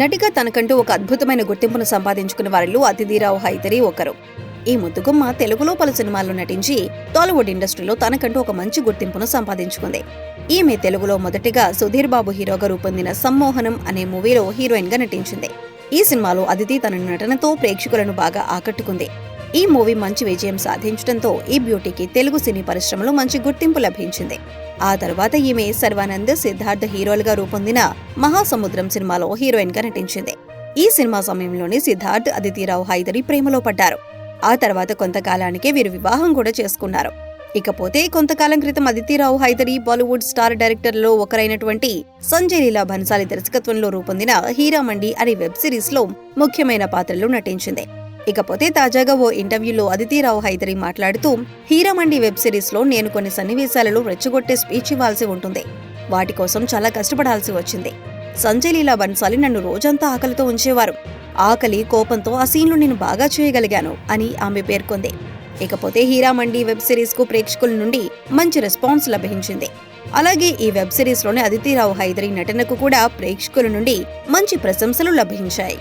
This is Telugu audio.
నటిగా తనకంటూ ఒక అద్భుతమైన గుర్తింపును సంపాదించుకున్న వారిలో అతిథిరావు హైదరి ఒకరు. ఈ ముద్దుగుమ్మ తెలుగులో పలు సినిమాల్లో నటించి టాలీవుడ్ ఇండస్ట్రీలో తనకంటూ ఒక మంచి గుర్తింపును సంపాదించుకుంది. ఈమె తెలుగులో మొదటిగా సుధీర్ బాబు హీరోగా రూపొందిన సమ్మోహనం అనే మూవీలో హీరోయిన్గా నటించింది. ఈ సినిమాలో అదితి తన నటనతో ప్రేక్షకులను బాగా ఆకట్టుకుంది. ఈ మూవీ మంచి విజయం సాధించడంతో ఈ బ్యూటీకి తెలుగు సినీ పరిశ్రమలో మంచి గుర్తింపు లభించింది. ఆ తర్వాత ఈమె సర్వానంద్ సిద్ధార్థ్ హీరోలుగా రూపొందిన మహాసముద్రం సినిమాలో హీరోయిన్గా నటించింది. ఈ సినిమా సమయంలోనే సిద్ధార్థ్ అదితిరావు హైదరి ప్రేమలో పడ్డారు. ఆ తర్వాత కొంతకాలానికే వీరు వివాహం కూడా చేసుకున్నారు. ఇకపోతే కొంతకాలం క్రితం అదితిరావు హైదరి బాలీవుడ్ స్టార్ డైరెక్టర్లో ఒకరైనటువంటి సంజయ్ లీలా భన్సాలి దర్శకత్వంలో రూపొందిన హీరామండి అనే వెబ్ సిరీస్లో ముఖ్యమైన పాత్రలో నటించింది. ఇకపోతే తాజాగా ఓ ఇంటర్వ్యూలో అదితిరావు హైదరి మాట్లాడుతూ హీరామండి వెబ్ సిరీస్లో నేను కొన్ని సన్నివేశాలలో రెచ్చగొట్టే స్పీచ్ ఇవ్వాల్సి ఉంటుంది. వాటి కోసం చాలా కష్టపడాల్సి వచ్చింది. సంజయ్ లీలా బన్సాలి నన్ను రోజంతా ఆకలితో ఉంచేవారు. ఆకలి కోపంతో ఆ సీన్లు నేను బాగా చేయగలిగాను అని ఆమె పేర్కొంది. ఇకపోతే హీరామండి వెబ్ సిరీస్కు ప్రేక్షకుల నుండి మంచి రెస్పాన్స్ లభించింది. అలాగే ఈ వెబ్ సిరీస్లోని అదితిరావు హైదరి నటనకు కూడా ప్రేక్షకుల నుండి మంచి ప్రశంసలు లభించాయి.